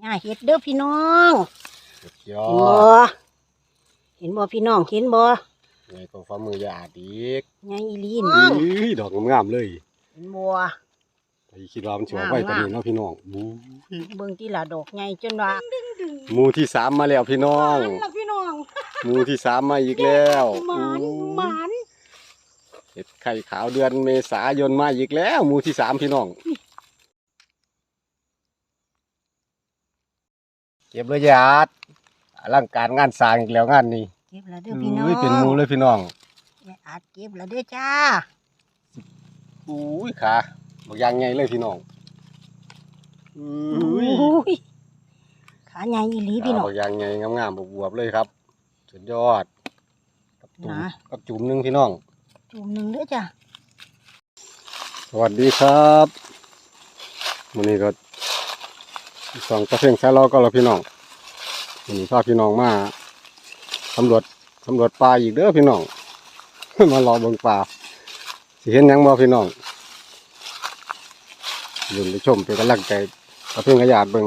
หญ้าเห็ดเด้อพี่น้องสุดยอเห็นบ่ดเห็นบ่พี่น้องเห็นบ่ไงก็ฟ้ามือยาดอีกหญ้าอีลีนอุ้ยดอกงามๆเลยเห็นบ่ไปคิดว่ามันสิว่าไว้ปานนี้เนาะพี่น้องบูเบิ่งที่ละดอกใหญ่จนว่าหมู่ที่สามมาแล้วพี่น้องหมานล่ะพี่น้องหมู่ที่สามมาอีกแล้วหมานอู้หมานเห็ดไข่ขาวเดือนเมษายนมาอีกแล้วหมู่ที่สามพี่น้อง เก็บเลยยาดอลังการงานสร้างอีกแล้วงานนี้เก็บแล้วเด้อพี่น้องอุ้ยเป็นหมู่เลยพี่น้องยายอาจเก็บแล้วเด้อจ้าอุ้ยขาบอกยางไงเลยพี่น้องอุ้ยอุ้ยขาใหญ่อีหลีพี่น้องบอกยางไงงามๆบวบๆเลยครับ สุดยอดกับจุ่มนะกับจุ่มหนึงพี่น้อง จุ่มหนึงเด้อจ้าสวัสดีครับวันนี้ก็ สองกระเพ่งแค่เราก็แล้วพี่น้องนนี้พาพี่น้องมาสำรวจสำรวจปลาอีกเด้อพี่น้อง มารอเบิ่งปลาสิเห็นยังบ่พี่น้องยืนไปชมเป็นกำลังใจกระเพ่งกระยาดเบิ่ง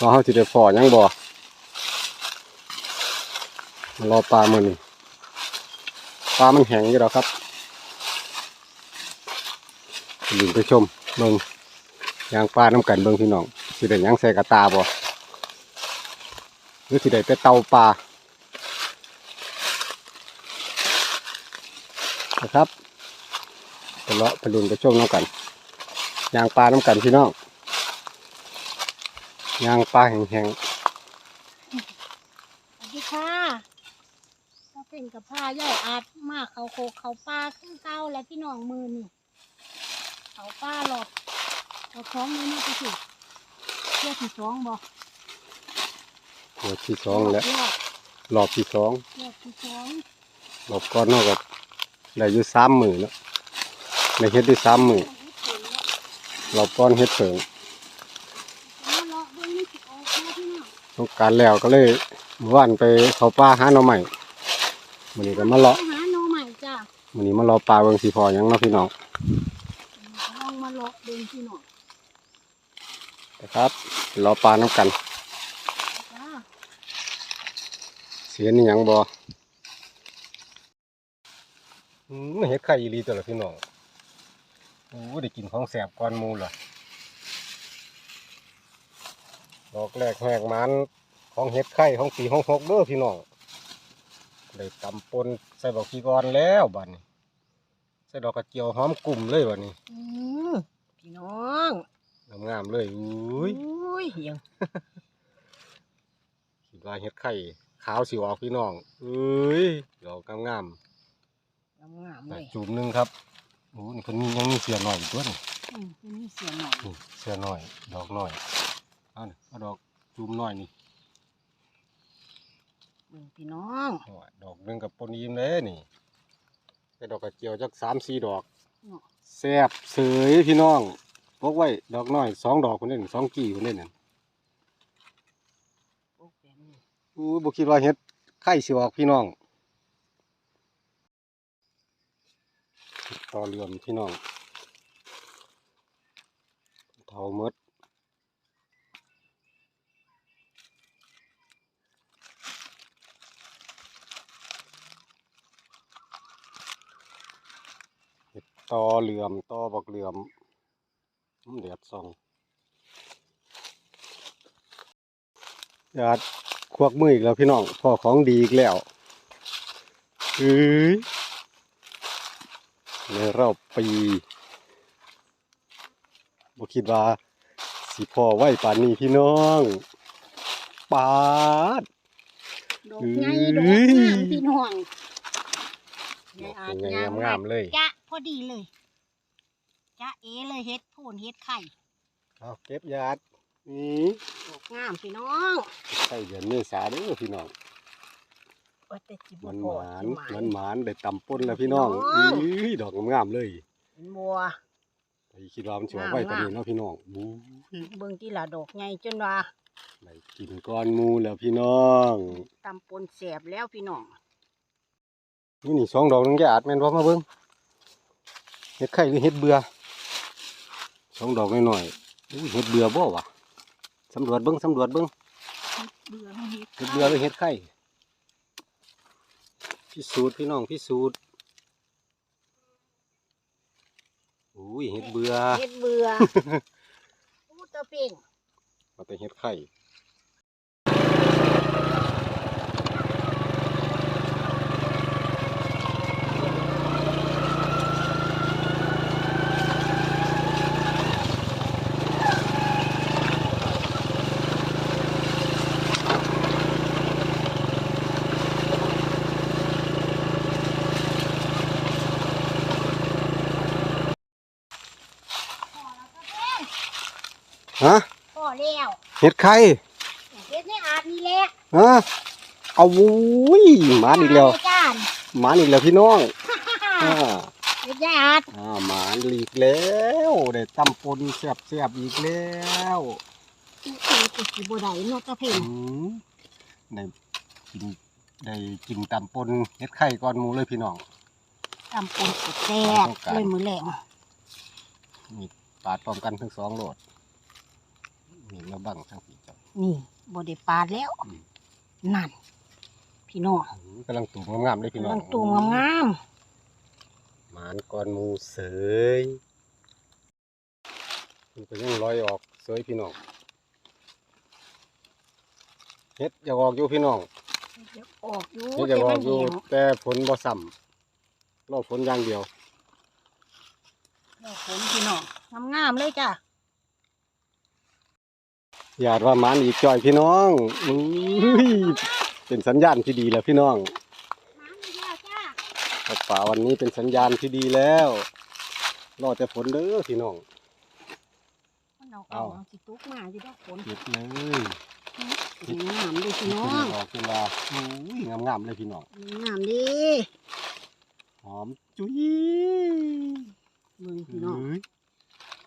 ว่าเขาสิได้พอยังบ่มารอปลามือนี้ปลามันแห้งอยู่แล้วครับลินไปชมเบิงยางปลาน้ำกันเบิงพี่น้อง สิได้ยังใส่กระตาบ่หรือสิได้แต่เตาปลานะครับไปเลาะไปลุนไปชมน้ำกันยางปลาน้ำกันพี่น้องยางปลาแห้งสวัสดีค่ะก็เป็นกับผ้าใหญ่อาจมาเขาโคกเขาปลาขึ้นเก้าแล้วพี่น้องมือนี่เขาปลาหลบเราท้องเลยนะพี่สิ เพื่อที่สองบ่ๆหัวที่สองแล้วรอบรอบที่สองรอบที่สองรอบก้อนเนอกกับได้อยู่สามหมื่นแล้วในเฮ็ดได้สามหมื่นรอบก้อนเฮ็ดเผิงเอาเลาะเบิ่งนี่สิออกมาพี่น้องต้องการแล้วก็เลยเมื่อว่านไปเขาป่าหาหน่อใหม่มื้อนี้ก็มาเลาะหาโนใหม่จ้ามื้อนี้มารอปลาเบิ่งสิพอหยังเนาะพี่น้องลองมาเลาะเบิ่งพี่น้อง นะครับรอปลาน้ำกันเสียนี่ยังบ่อืมเฮ็ดไข่อีหลีตัวละพี่น้องโอ้ได้กินของแสบก่อนมูล่ะดอกแรกแหกมันของเฮ็ดไข่ของปีของหกเด้อพี่น้องได้ตำปนใส่บักพีกรแล้วบัดนี้ใส่ดอกกระเจียวหอมกลุ่มเลยบัดนี้พี่น้อง งามๆเลยอุ้ยอุ้ยยังคิดว่าเฮ็ดไข่ขาวสิออกพี่น้องเอ้ยดอกงามงามๆๆเลแต่ยจุ่มหนึงครับโอ้นี่เพิ่นมียังมีเสียหน่อยอีกตัวนี่อืมมันมีเสียงหน่อยนี่เสียหน่อย ดอกหน่อยเอานี่เอาดอกจุ่มหน่อยนี่เบิ่งพี่น้องโอ้ยดอกหนึงกับปนยิ้มเลยนี่แต่ดอกกระเจียวจักสามสี่ดอกเนาะแซ่บเสยพี่น้อง พกไว้ ดอกน้อยสองดอกคนนี้สองกี่คนนี้น่ะโอ้แบบนี้อู้บ่คิดว่าเฮ็ดไข่สิออกพี่น้อง ต่อเรือนพี่น้องเท่ามดต่อเหลื่อมต่อบักเหลื่อม เดือดสองอยาดควักมืออีกแล้วพี่น้องพ่อของดีอีกแล้วเอ้ยในรอบปีบ่คิดว่า สิพ่อไว้ป่านนี้พี่น้องปาดดอกใหญ่เอ้ดอกยงามพี่น้องยายอาจยังไงงามงามๆเลยจ้ะพอดีเลย จ้ะเอเลยเฮ็ดโพนเฮ็ดไข่เอาเก็บยาดนี่ดอกงามพี่น้องใส่เดือนเมษาเด้อพี่น้องว่าแต่สิบ่มันพหอมานสิมันหมานได้ตำปนแล้วพี่น้องพี่น้องอื้อดอกงามๆเลยเห็นบัวไปคิดว่ามันสิเอาไว้ปานนี้เนาะพี่น้องบูเบิ่งที่ละดอกใหญ่จนว่าได้กินก้อนหมูแล้วพี่น้องตำปนแสบแล้วพี่น้องนี่นี่สองดอกนึงจะอาจแม่นบ่มาเบิ่งเฮ็ดไข่หรือเฮ็ดเบื่อ สองดอกน้อยๆอุ้ยเฮ็ดเบื่อบ่วะสำรวจเบิ้งสำรวจเบิ้งเบื่อให้เฮ็ดเห็ดเบื่อหรือเห็ดไข่พิสูจน์พี่น้องพิสูจน์อุ้ยเห็ดเบื่อเฮ็ดเบื่ออู้ตะเป่งมาแต่เห็ดไข่ฮะ พอแล้ว เห็ดไข่เฮ็ดในอาดนี่แหละฮะเอาวุ้ยหมาอีกแล้วอาจารย์หมาอีกแล้วพี่น้องอ่าเฮ็ดในอาดอ่าหมาอีกแล้วได้ตำปนแซ่บแซบๆอีกแล้วอู้อู้กูสิบ่ได้เนาะตะเป่งอืมได้กินได้กินตำปนเห็ดไข่ก่อนหมูเลยพี่น้องตำปนสุดแซ่บเลยมื้อแลงมีปาดพร้อมกันทั้งสองโหลด มีมาบังทั้งปีจ้ะนี่บ่ได้ปาดแล้ว อืม นั่น พี่น้องอืมกำลังตูมงามๆเลยพี่น้องกำลังตูงงามหมานก่อนหมูเสยมันก็ยังลอยออกเสยพี่น้องเฮ็ดอยากออกอยู่พี่น้องๆเดี๋ยวออกอยู่เฮ็ดอยากออกอยู่ แต่ฝนบ่ซ้ำรอฝนอย่างเดียวดอกผมพี่น้องงามๆเลยจ้ะ อยากว่ามันอีกจ่อยพี่น้องอุ้ยเป็นสัญญาณที่ดีแล้วพี่น้องกแล้วจ้าตกป่าวันนี้เป็นสัญญาณที่ดีแล้วรอแต่ฝนเด้อพี่น้องเอาสิตุกมาอยู่ดอกฝนเก็บเลยสวยงามเลยพี่น้องออกขึ้นมาอุ้ยงามๆเลยพี่น้องงามดีหอมจุ้ยเบิ่งพี่น้อง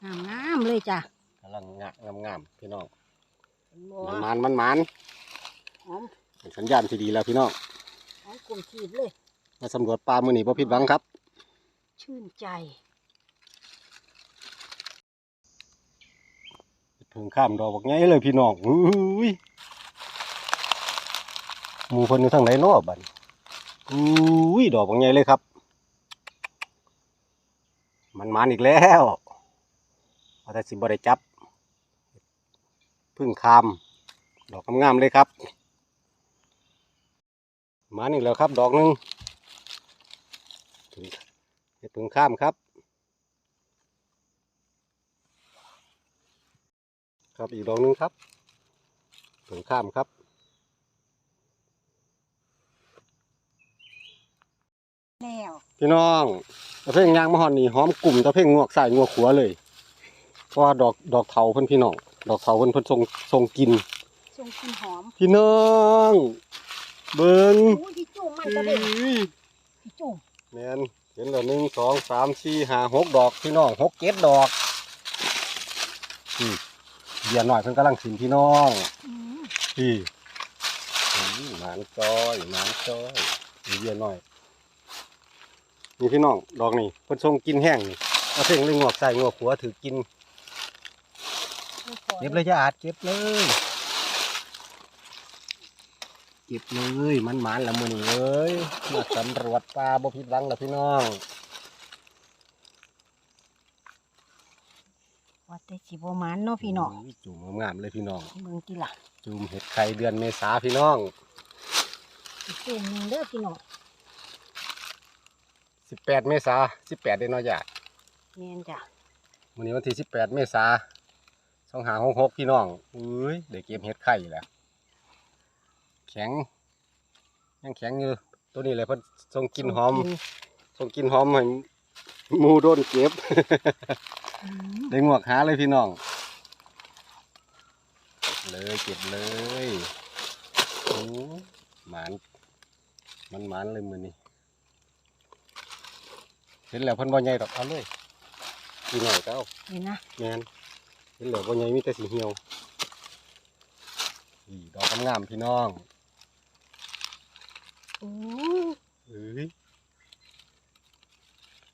งามงามๆเลยจ้ะกำลังงะงามๆพี่น้อง มันมันมันมันหอมเป็นสัญญาณที่ดีแล้วพี่น้องหอมกลุ่มขีดเลยมาสำรวจปลามือนี้บ่ผิดหวังครับ ชื่นใจเพิ่งข้ามดอกบักไงเลยพี่น้องอุ้ยหมู่เพิ่นอยู่ทางไหนเนาะบัดนี้อุ้ยดอกบักไงเลยครับ มันมันอีกแล้วว่าแต่สิบ่ได้จับเพึ่งคาม ดอกงามๆเลยครับมันอีกแล้วครับ ดอกหนึงถึงเฮ็ดเพึ่งข้ามครับ ครับอีกดอกหนึงครับเพึ่งข้ามครับแล้วพี่น้องตะเพ่งยางมะฮอนนี่หอมกลุ่มตะเพ่งงวกใส่งวกขัวเลยเพราะว่าดอกดอกเถาเพิ่นพี่น้อง ดอกเถาเพิ่นเพิ่นทรงทรงกินทรงกลินหอมพี่น้องเบิ้งอู้พี่จุ่มมันก็ได้อุ้ยพี่จุ่มแมนเห็นแล้วหนึ่งสองสามสี่ห้าหกดอกพี่น้องหกเจ็ดดอกอืมเบียร์หน่อยเพิ่นกำลังสินพี่น้องอืมพี่อืมหมานจอยหมานจอยมีเบียร์หน่อยนี่พี่น้องดอกนี่เพิ่นทรงกินแห้งนี่เอาเพ่งเลยงวกใส่งวกขัวถือกิน เก็บเลยจ้าอาดเก็บเลย เก็บเลยมันหมานละมือนี่เอ้ยมาสำรวจปลาบ่ผิดหวังละพี่น้องว่าแต่สิบ่หมานเนาะพี่น้องยจุ่มงามๆเลยพี่น้อง เบิ่งติล่ะจุ่มเห็ดไข่เดือนเมษาพี่น้องอีกจุ่มหนึงเด้อพี่น้อง18 เมษา18เด้อเนาะจ้ะแม่นจ้ะมื้อนี้วันที่18 เมษา 2566พี่น้องอุ้ยได้เก็บเห็ดไข่แล้วแข็ง ยังแข็งอยู่ตัวนี้เลยเพิ่นทรงกลินหอมส่งกลินหอมให้หมูโดนเก็บอืมได้งวกหาเลยพี่น้องเก็บเลยเก็บเลยโอ้หมานมันหมานเลยมือนี้เห็นแล้วเพิ่นบ่ใหญ่ดอกเอาเลยพี่น้อยก็เอานี่นะแม่นเห็นแล้วบ่ใหญ่มีแต่สีเหี่ยวนี่ดอกงามๆพี่น้องโอ้เอ้ย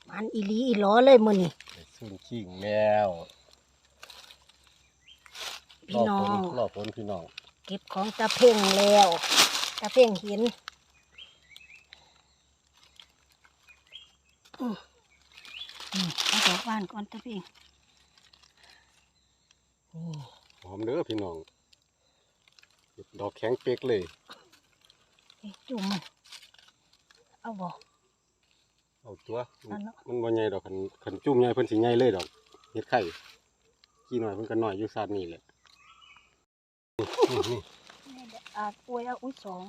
มันอีหลีอีหลอเลยมื้อนี้ได้ซุ่นขิงแล้วพี่น้อง รอบฝนพี่น้อง เก็บของตะเพ่งแล้วตะเพ่งเห็นอืมนี่เอาดอกบ้านก่อนตะเพ่งนี่ หอมเด้อพี่น้อง ดอกแข็งเป๊กเลยไอ้จุ่มมันเอาบอกเอาตัวเอาเนาะมันบ่ใหญ่ดอกคันคันจุ่มใหญ่เพิ่นสิใหญ่เลยดอกเฮ็ดไข่กี่หน่อยเพิ่นก็น้อยอยู่ซาดนี่แหละนี่นี่นี่เดี๋ยวอาป่วยเอาอุ้ยสอง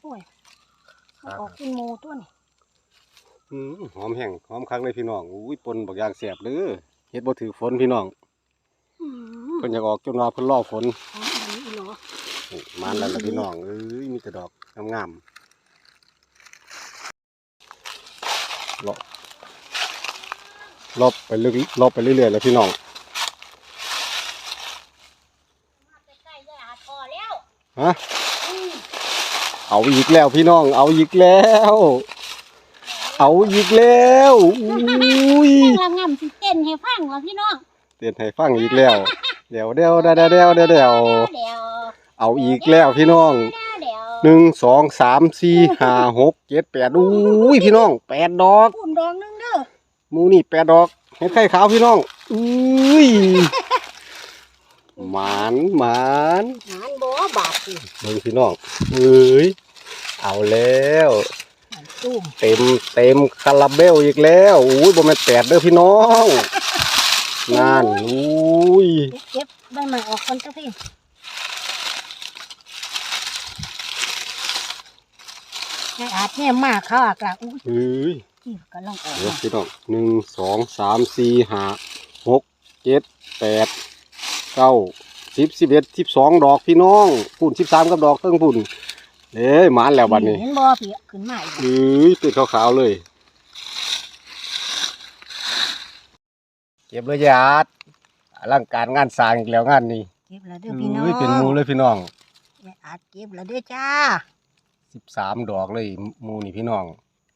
โอ้ยมันครับออกเป็นโมตัวนี่อืมหอมแห้งหอมคักเลยพี่น้องอุ้ยปนบักอย่างแซ่บเด้อเฮ็ดบ่ถือฝนพี่น้องอืม เพิ่นอยากออกจนว่าเพิ่นรอฝนหอมอันนี้เหรอนี่มานแล้วล่ะพี่น้องเอ้ยมีแต่ดอกงามๆเลาะลบไปลึกลบไปเรื่อยๆแล้วพี่น้องมาใกล้ๆยายอาพอแล้วฮะอืมเอาอีกแล้วพี่น้อง เอาอีกแล้ว เอาอีกแล้วอุ้ยเพลงละงำสิเต้นให้ฟังเหรอพี่น้อง เตือนให้ฟังอีกแล้วเดี๋ยวเดี๋ยวเดี๋ยวเดี๋ยวเดี๋ยวเดี๋ยวเดี๋ยวเดี๋ยวเอาอีกแล้วพี่น้องเดี๋ยวหนึ่งสองสามสี่ห้าหกเจ็ดแปดอุ้ยพี่น้องแปดดอกปุ่นดองนึงเด้อหมูนี่แปดดอกเห็ดไข่ขาวพี่น้องอุ้ยหมานหมานหานบ่บาดสิเบิ่งพี่น้องเอ้ยเอาแล้วมันตุ้มเต็มเต็มคาราเบลอีกแล้วอุ้ยบ่แม่นแปดเด้อพี่น้อง นั่นอุ้ยเก็บใบไม้ออกคนเจ้าพี่ไอ้อาจแน่ยมากเขาอากาอุ้ยเอ้ยก็ลองออกเดี๋ยวพี่น้องหนึ่งสองสามสี่ห้าหกเจ็ดแปดเก้าสิบสิบเอ็ดสิบสองดอกพี่น้องปุ่นสิบสามกับดอกเพิ่งปุ่นเอ้ยหมานแล้วบัดนี้เห็นบ่อพี่ขึ้นมาอีกเอ้ยติดขาวๆเลย เก็บเลยยาดอลังการงานสร้างอีกแล้วงานนี้เก็บแล้วเด้อพี่น้องเอ้ยเป็นหมูเลยพี่น้องไอ้อาจเก็บแล้วเด้อจ้าสิบสามดอกเลยหมูนี่พี่น้อง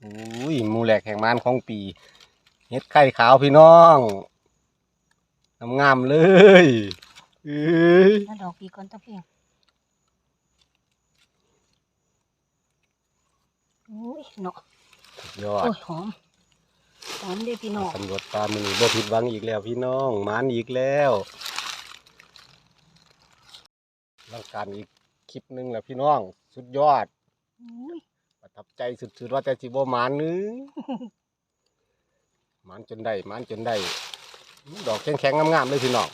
อุ้ยหมูแหลกแห่งมานของปีเฮ็ดไข่ขาวพี่น้องงามๆเลยเอ้ยแล้วดอกพี่ก่อนเจ้าพี่อุ้ยเนาะสุดยอดโอ้ยหอม หอมเด้อพี่น้องสำรวจปลามือนี้บ่ผิดหวังอีกแล้วพี่น้องหมานอีกแล้วร่างการอีกคลิปหนึงแล้วพี่น้อง สุดยอดอุ้ยประทับใจสุดๆว่าแต่สิบ่หมานนึงหมานจนได้หมานจนได้อื้อดอกแข็งๆงามๆเลยพี่น้อง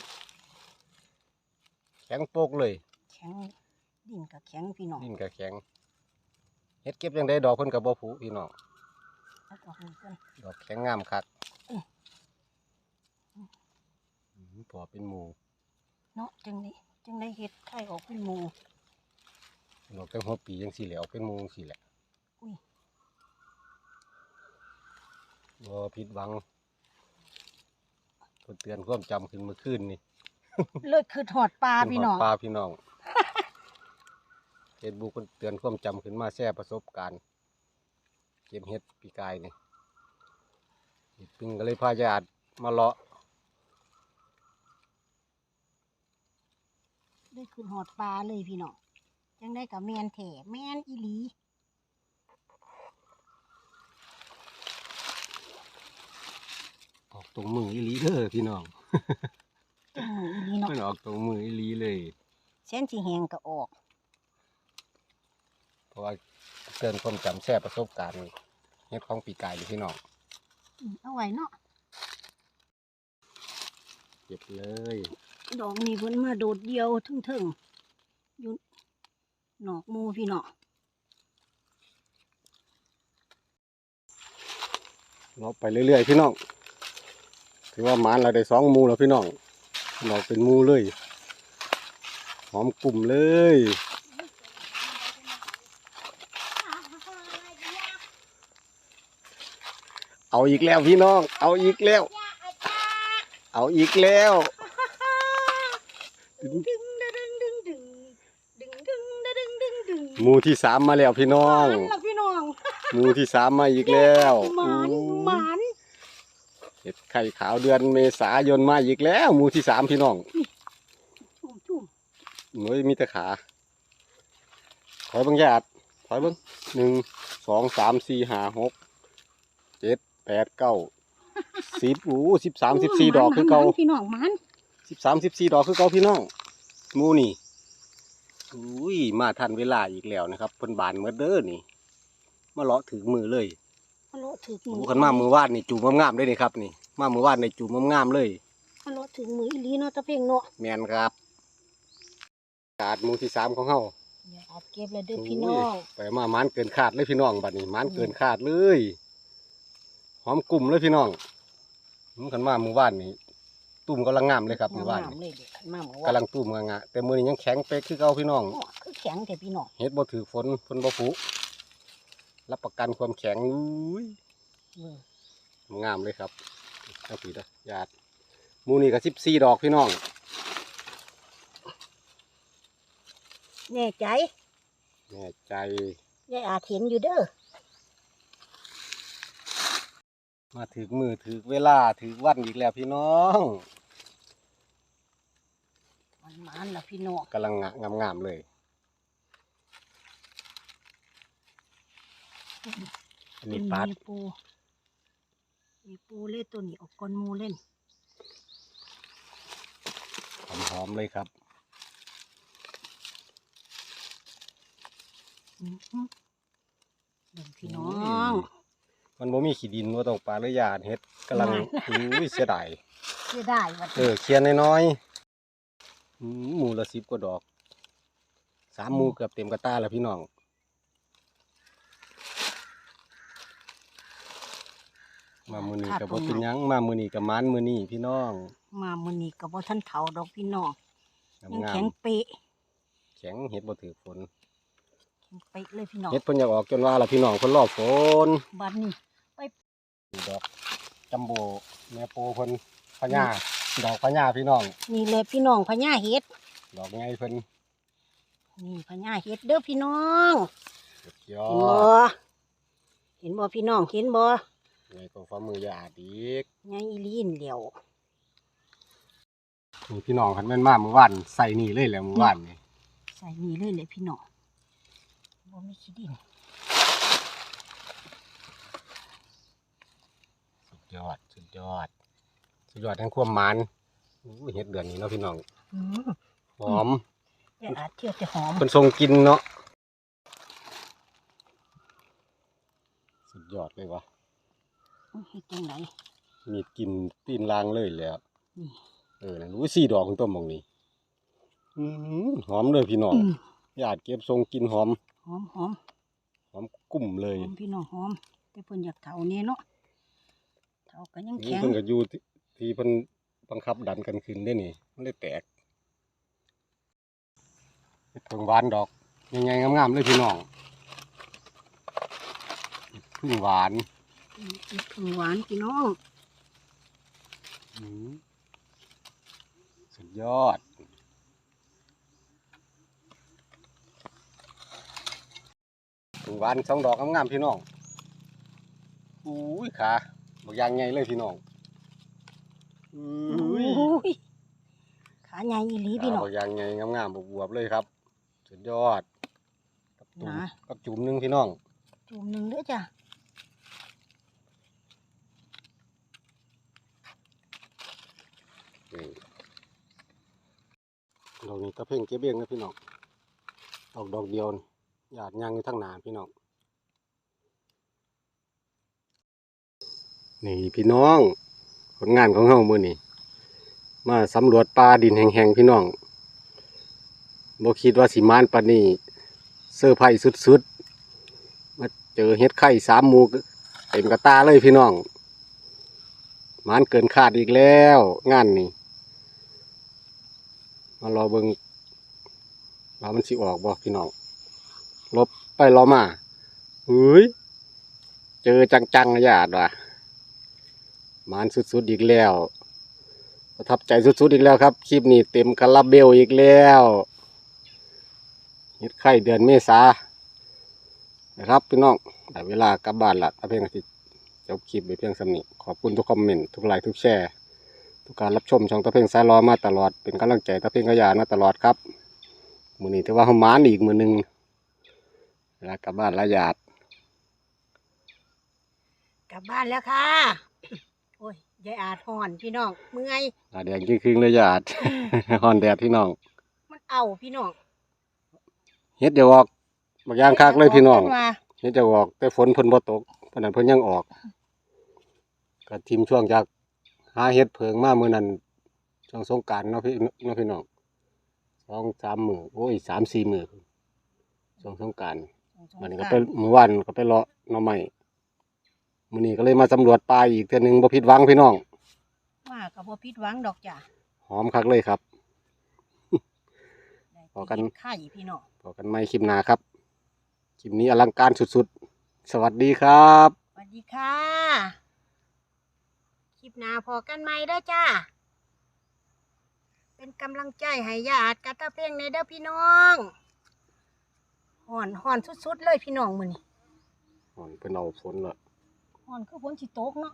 แข็งโปกเลย แข็งดินกับแข็งพี่น้องดินก็แข็งเฮ็ดเก็บยังได้ดอกเพิ่นก็บ่ผุพี่น้อง เอาดอกนี้ก่อนดอกแข็งงามคักอื้ออื้อพอเป็นหมู่เนาะจังนี้จังได้เฮ็ดไข่ออกเป็นหมูดอกจังหัวปีจังซี่แหล้วเป็นหมู่จังซี่แหละอุ้ยบ่ผิดหวังเพิ่นเตือนความจำขึ้นเมื่อคืนนี่เลิศคือถอดปลาพี่น้องปลาพี่น้องเฟซบุ๊กเพิ่นเตือนความจำขึ้นมาแชร์ประสบการณ์ เก็บเห็ดปีกายนี่เห็ดปิงก็เลยพาญาติมาเลาะเลิศคือหอดปลาเลยพี่น้องจังได้กับแมนแถแมนอีหลีออกตรงมืออีหลีเด้อพี่น้องจังมืออีหลีเนาะมันออกตรงมืออีหลีเลยเส้นสีแหงก็ออก เพราะว่า เตือนความจำแชร์ประสบการณ์เห็ดของปีกายนี่พี่น้องอืมเอาไว้เนาะเก็บเลยดอกนี้เพิ่นมาโดดเดียวทึ่งๆอยู่นอกหมูพี่น้องเราไปเรื่อยๆพี่น้องถือว่าหมานเราได้สองหมูแล้วพี่น้องเราเป็นหมูเลยหอมกลุ่มเลย เอาอีกแล้วพี่น้อง เอาอีกแล้ว เอาอีกแล้วดึงดึงดึงดึงดึงดึงดึงดึงดึงดึงหมูที่สามมาแล้วพี่น้องหมานละพี่น้องหมูที่สามมาอีกแล้วหมานหมานเห็ดไข่ขาวเดือนเมษายนมาอีกแล้วหมูที่สามพี่น้องเฮ้ยมีแต่ขาถอยเบิ่งญาติถอยเบิ่งหนึ่งสองสามสี่ห้าหกเจ็ด แปดเก้าสิบอู้สิบสามสิบสี่ดอกคือเก่าพี่น้องมันสิบสามสิบสี่ดอกคือเก่าพี่น้องหมูนี่อุ้ยมาทันเวลาอีกแล้วนะครับเพิ่นบานเมื่อเด้อนี่มาเลาะถึงมือเลยฮัลโหลถึงมืโอ้กันมามือวาดนี่จูบงามๆเลยนี่ครับนี่ มามือวาดในจูบงามๆเลยฮัลโหลถึงมืออีหลีเนาะตะเพ่งเนาะแมนครับกาดหมูที่สามของเฮาอย่าอัดเก็บเลยเด้อพี่น้องไปมามันเกินขาดเลยพี่น้องบัดนี้มันเกินขาดเลย หอมกลุ่มเลยพี่น้องมันกันมามือวานนี่ตุ่มกำลังงามเลยครับมือวานงามนี่เลยเด็กขันมาหมอกำลังตุ่มงะๆแต่มือนี้ยังแข็งเป๊กคือเก่าพี่น้องอ๋อคือแข็งแต่พี่น้องเฮ็ดบ่ถือฝนฝนบ่ผุรับประกันความแข็งอุ้ยเอองามเลยครับเอาผีนะญาติหมูนี่ก็สิบสี่ดอกพี่น้องแน่ใจแน่ใจยายอาจเห็นอยู่เด้อ มาถึงมือถึงเวลาถึงวันอีกแล้วพี่น้องมันมันละพี่น้องกำลังงะงามๆเลยอันนี้ปัดมีปูมีปูเล่นตัวนี้ออกก้อนหมูเล่นหอมๆเลยครับอื้อหือเบิ่งพี่น้อง มันบ่มีขี้ดินว่าต้องปลาหรือยาดเฮ็ดกำลังนั่นอุ้ยเสียดายเสียได้วัดเออเคียนน้อยๆอืมหมูละสิบกว่าดอกสามหมูเกือบเต็มกระตาแล้วพี่น้องมามือนี้กับบ่เป็นหยังมามือนี้กับมันมือนี้พี่น้องมามื้อนี้ก็บ่ทันเฒ่าดอกพี่น้องยังงาแข็มงเป๊ะๆแข็งเฮ็ดบ่ถือฝนแข็งเป๊ะเลยพี่น้องเฮ็ดเพิ่นอยากออกจนว่าละพี่น้องเพิ่นรอฝน บัดนี้นี่ ดอกจัมโบแม่โปเพิ่นพญาดอกพญาพี่น้อง นี่เลยพี่น้องพญาเฮ็ด ดอกไงเพิ่นนี่พญาเฮ็ดเด้อพี่น้องสุดยอเห็นบ่ดเห็นบ่พี่น้องเห็นบ่ไงก็ฝ่ามือยาดอีกไงอีลีนเดียวนี่พี่น้องคันแม่นมาเมื่อวานใส่นี่เลยแหละเมื่อวานนี่ใส่นี่เลยเลยพี่น้องบ่มีขี้ดิน สุด ยอด สุดยอด สุดยอดทั้งความมันอู้เฮ็ดเดือนนี้เนาะพี่น้องอืมหอมแต่อาจเที่ยวจะหอมเพิ่นทรงกินเนาะสุดยอดเลยวะอุ๊ยเฮ็ดจังไดมีดกินตีนลางเลยแหล้วนี่เออนั่นรู้สี่ดอกของต้นมองนี้อื้อหือหอมเลยพี่น้องอืมญาติเก็บทรงกินหอมหอมหอมหอมกุ้มเลย หอมพี่น้องหอมแต่เพิ่นอยากเฒ่าแน่เนาะ เฒ่าก็ยังนี่แข็งเพิ่นก็อยู่ที่ที่เพิ่นบังคับดันกันขึ้นได้นี่ มันเลยแตกเฮ็ดเพิ่งหวานดอกยังไงงามๆเลยพี่น้องพึ่งหวานอืมอีกถึงหวานพี่น้องอื้อสุดยอดพึ่งหวานสองดอกงามๆพี่น้องอุ้ยขา บางอย่างไงเลยพี่น้องอุ้ยอุ้ยขาใหญ่อีหลีพี่น้องบางอย่างไงงามๆบวบๆเลยครับสุดยอดกับจุ่มนะกับจุ่มหนึงพี่น้อง จุ่มหนึงเด้อจ้ะนี่ดอกนี้ตะเพ่งเก็บเองนะพี่น้องดอกดอกเดียวนี่หยาดยางอยู่ทั้งหนาพี่น้อง นี่พี่น้องผลงานของเฮามือนี้มาสำรวจป่าดินแห้งๆพี่น้องบ่คิดว่าสิมานปานนี้เซอร์ไพรส์สุดๆมาเจอเฮ็ดไข่สามหมูเต็มกระตาเลยพี่น้องมานเกินคาดอีกแล้ว งานนี้มารอเบิงว่ามันสิออกบ่พี่น้องลบไปรอมาเฮ้ยเจอจังๆญาติว่ะ มานสุดๆอีกแล้ว ประทับใจสุดๆอีกแล้วครับ คลิปนี้เต็มคาราเบลอีกแล้วเฮ็ดไข่เดือนเมษานะครับพี่น้องแต่เวลากลับบ้านละถ้าเพียงอาทิตย์จบคลิปไปเพียงสำนี้ขอบคุณทุกคอมเมนต์ทุกไลค์ทุกแชร์ทุกการรับชมช่องตะเพ่งสายรอมาตลอดเป็นกำลังใจตะเพ่งขยามาตลอดครับมือนี้ถือว่าเฮาหมานอีกมือหนึ่งเวลากลับบ้านละญาติกลับบ้านแล้วค่ะ ยยายอาจหอนพี่น้องเมื่อยตาแดงจริงๆเลยญาติฮ้อนแดดพี่น้องมันเอาพี่น้องเฮ็ดจะออกบางอย่างคักเลยพี่น้องเพิ่ว่าเฮ็ดจะออกแต่ฝนเพิ่นบ่ตกเพราะนั้นเพิ่นยังออกก็ทิมช่วงจากหาเฮ็ดเพิงมามื้อนั้นช่วงสงกรานต์เนาะพี่เนาะพี่น้องสองสามมื้อโอ้ยสามสี่มื้อช่วงสงกรานต์วันนี้ก็ไปมื้อวานก็ไปเลาะหน่อไม้ มื้อนี้ก็เลยมาสำรวจป่าอีกเทื่อหนึงบ่ผิดหวังพี่น้อง ว่าก็บ่ผิดหวังดอกจ้ะหอมคักเลยครับ ได้พอกัน เฮ็ดไข่พี่น้อง พบกันใหม่คลิปหน้าครับ คลิปนี้อลังการสุดๆ สวัสดีครับ สวัสดีค่ะ คลิปหน้าพอกันใหม่เด้อจ้า เป็นกำลังใจให้ญาติกะตะเพ่งในเด้อพี่น้องห่อนห่อนสุดๆเลยพี่น้องมื้อนี้อ๋อเพิ่นเอาฝนละ ห่อนคือฝนสิตกเนาะ